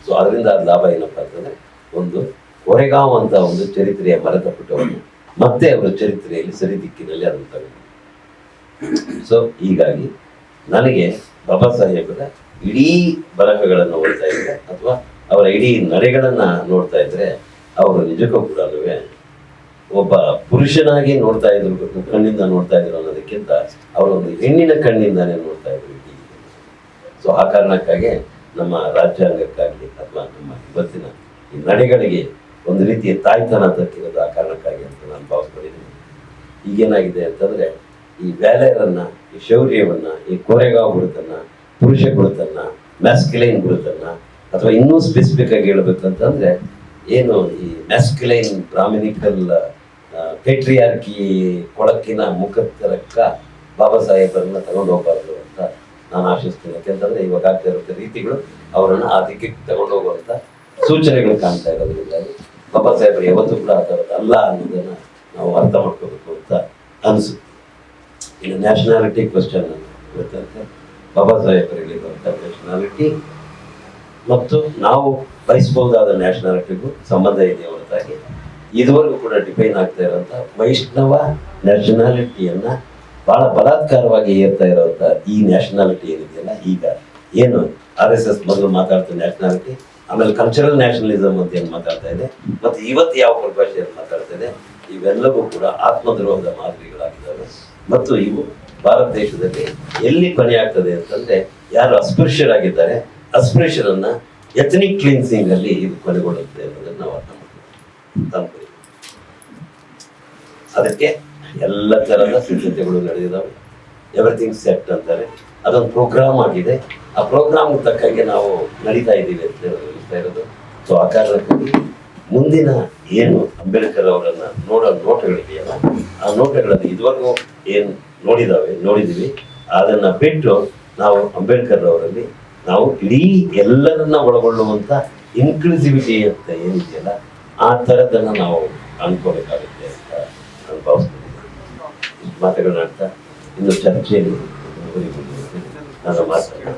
ಸೊ ಅದರಿಂದ ಅದು ಲಾಭ ಏನಪ್ಪ ಅಂತಂದರೆ, ಒಂದು ಕೊರೆಗಾಂವ್ ಅಂತ ಒಂದು ಚರಿತ್ರೆಯ ಮರೆತ ಪುಟವನ್ನು ಮತ್ತೆ ಅವರ ಚರಿತ್ರೆಯಲ್ಲಿ ಸರಿ ದಿಕ್ಕಿನಲ್ಲಿ ಅದನ್ನು ತಗೊಂಡು. ಸೊ ಹೀಗಾಗಿ ನನಗೆ ಬಾಬಾ ಸಾಹೇಬರ ಇಡೀ ಬರಹಗಳನ್ನು ಓದ್ತಾ ಇದ್ರೆ, ಅಥವಾ ಅವರ ಇಡೀ ನಡೆಗಳನ್ನ ನೋಡ್ತಾ ಇದ್ರೆ, ಅವರು ನಿಜಕ್ಕೂ ಕೂಡ ಒಬ್ಬ ಪುರುಷನಾಗಿ ನೋಡ್ತಾ ಇದ್ರು ಕಣ್ಣಿಂದ ನೋಡ್ತಾ ಇದ್ರು ಅನ್ನೋದಕ್ಕಿಂತ ಅವರು ಒಂದು ಹೆಣ್ಣಿನ ಕಣ್ಣಿಂದಾನೇ ನೋಡ್ತಾ ಇದ್ರು ಸೊ ಆ ಕಾರಣಕ್ಕಾಗಿ ನಮ್ಮ ರಾಜ್ಯಾಂಗಕ್ಕಾಗಲಿ ಅಥವಾ ನಮ್ಮ ಇವತ್ತಿನ ಈ ನಡೆಗಳಿಗೆ ಒಂದು ರೀತಿಯ ತಾಯ್ತನ ತಕ್ಕಿರೋದು ಆ ಕಾರಣಕ್ಕಾಗಿ ಅಂತ ನಾನು ಭಾವಿಸ್ಕೊಂಡಿದ್ದೀನಿ. ಈಗೇನಾಗಿದೆ ಅಂತಂದ್ರೆ ಈ ವ್ಯಾಲೆಯರನ್ನ ಈ ಶೌರ್ಯವನ್ನ, ಈ ಕೋರೆಗಾಂವ್ ಗುರುತನ್ನ, ಪುರುಷ ಗುರುತನ್ನ ಮ್ಯಾಸ್ಕಿಲೈನ್ ಗುರುತನ್ನ ಅಥವಾ ಇನ್ನೂ ಸ್ಪೆಸಿಫಿಕ್ ಆಗಿ ಹೇಳ್ಬೇಕಂತಂದ್ರೆ ಏನು ಈ ಮ್ಯಾಸ್ಕಿಲೈನ್ ಬ್ರಾಹ್ಮಿನಿಕಲ್ ಪೇಟ್ರಿಯಾರ್ಕಿ ಕೊಳಕಿನ ಮುಖತ್ತರಕ್ಕ ಬಾಬಾ ಸಾಹೇಬರನ್ನ ತಗೊಂಡು ಹೋಗ್ಬಾರ್ದು. ನಾನು ಆಶಿಸ್ತೇನೆ ಯಾಕೆಂತಂದ್ರೆ ಇವಾಗ ಆಗ್ತಾ ಇರುತ್ತೆ ರೀತಿಗಳು ಅವರನ್ನ ಆ ದಿಕ್ಕಿಗೆ ತಗೊಂಡು ಹೋಗುವಂತ ಸೂಚನೆಗಳು ಕಾಣ್ತಾ ಇರೋದ್ರಿಂದಾಗಿ ಬಾಬಾ ಸಾಹೇಬರು ಯಾವತ್ತೂ ಕೂಡ ಆ ಅಲ್ಲ ಅನ್ನೋದನ್ನ ನಾವು ಅರ್ಥ ಮಾಡ್ಕೋಬೇಕು ಅಂತ ಅನಿಸುತ್ತೆ. ಇನ್ನು ನ್ಯಾಷನಾಲಿಟಿ ಕ್ವಶನ್ ಗೊತ್ತಂತೆ ಬಾಬಾ ಸಾಹೇಬರಿಗೆ ಇರುವಂಥ ನ್ಯಾಷನಾಲಿಟಿ ಮತ್ತು ನಾವು ಬಯಸಬಹುದಾದ ನ್ಯಾಷನಾಲಿಟಿಗೂ ಸಂಬಂಧ ಇದೆ ಹೊರತಾಗಿ ಇದುವರೆಗೂ ಕೂಡ ಡಿಫೈನ್ ಆಗ್ತಾ ಇರೋಂಥ ವೈಷ್ಣವ ನ್ಯಾಷನಾಲಿಟಿಯನ್ನ ಬಹಳ ಬಲಾತ್ಕಾರವಾಗಿ ಏರ್ತಾ ಇರೋಂಥ ಈ ನ್ಯಾಷನಾಲಿಟಿ ಏನಿದೆಯಲ್ಲ, ಈಗ ಏನು ಆರ್ ಎಸ್ ಎಸ್ ಮೊದಲು ಮಾತಾಡ್ತಾ ನ್ಯಾಷನಾಲಿಟಿ ಆಮೇಲೆ ಕಲ್ಚರಲ್ ನ್ಯಾಷನಲಿಸಮ್ ಅಂತ ಏನು ಮಾತಾಡ್ತಾ ಇದೆ, ಮತ್ತು ಇವತ್ತು ಯಾವ ಪರಿಭಾಷೆಯಲ್ಲಿ ಮಾತಾಡ್ತಾ ಇದೆ, ಇವೆಲ್ಲವೂ ಕೂಡ ಆತ್ಮದ್ರೋಹದ ಮಾದರಿಗಳಾಗಿದ್ದಾವೆ. ಮತ್ತು ಇವು ಭಾರತ ದೇಶದಲ್ಲಿ ಎಲ್ಲಿ ಕೊನೆಯಾಗ್ತದೆ ಅಂತಂದ್ರೆ, ಯಾರು ಅಸ್ಪೃಶ್ಯರಾಗಿದ್ದಾರೆ, ಅಸ್ಪೃಶ್ಯರನ್ನ ಎಥನಿಕ್ ಕ್ಲೀನ್ಸಿಂಗ್ ಅಲ್ಲಿ ಇದು ಕೊನೆಗೊಳ್ಳುತ್ತೆ ಅನ್ನೋದನ್ನ ನಾವು ಅರ್ಥ ಮಾಡ್ತೀವಿ ಅದಕ್ಕೆ ಎಲ್ಲ ಥರದ ಸಿದ್ಧತೆಗಳು ನಡೆದಿದ್ದಾವೆ ಎವ್ರಿಥಿಂಗ್ ಸೆಟ್ ಅಂತಾರೆ. ಅದೊಂದು ಪ್ರೋಗ್ರಾಮ್ ಆಗಿದೆ. ಆ ಪ್ರೋಗ್ರಾಮ್ ತಕ್ಕಂಗೆ ನಾವು ನಡೀತಾ ಇದ್ದೀವಿ ಅಂತ ಹೇಳ್ತಾ ಇರೋದು. ಸೊ ಆ ಕಾರಣಕ್ಕಾಗಿ ಮುಂದಿನ ಏನು ಅಂಬೇಡ್ಕರ್ ಅವರನ್ನ ನೋಡೋ ನೋಟಗಳಿದೆಯಲ್ಲ, ಆ ನೋಟಗಳನ್ನು ಇದುವರೆಗೂ ಏನು ನೋಡಿದಾವೆ, ನೋಡಿದೀವಿ. ಅದನ್ನ ಬಿಟ್ಟು ನಾವು ಅಂಬೇಡ್ಕರ್ ಅವರಲ್ಲಿ ನಾವು ಇಡೀ ಎಲ್ಲರನ್ನ ಒಳಗೊಳ್ಳುವಂತ ಇನ್ಕ್ಲೂಸಿವಿಟಿ ಅಂತ ಏನಿದೆಯಲ್ಲ, ಆ ಥರದನ್ನು ನಾವು ಅನ್ಕೋಬೇಕಾಗುತ್ತೆ ಭಾವಿಸ್ತೀನಿ ಇಷ್ಟು ಮಾತುಗಳನ್ನ ಆಡ್ತಾ ಇನ್ನು ಚರ್ಚೆಯಲ್ಲಿ ಮುಂದುವರಿಬೇಕು. ನಾನು ಮಾತಾಡ್ತೀನಿ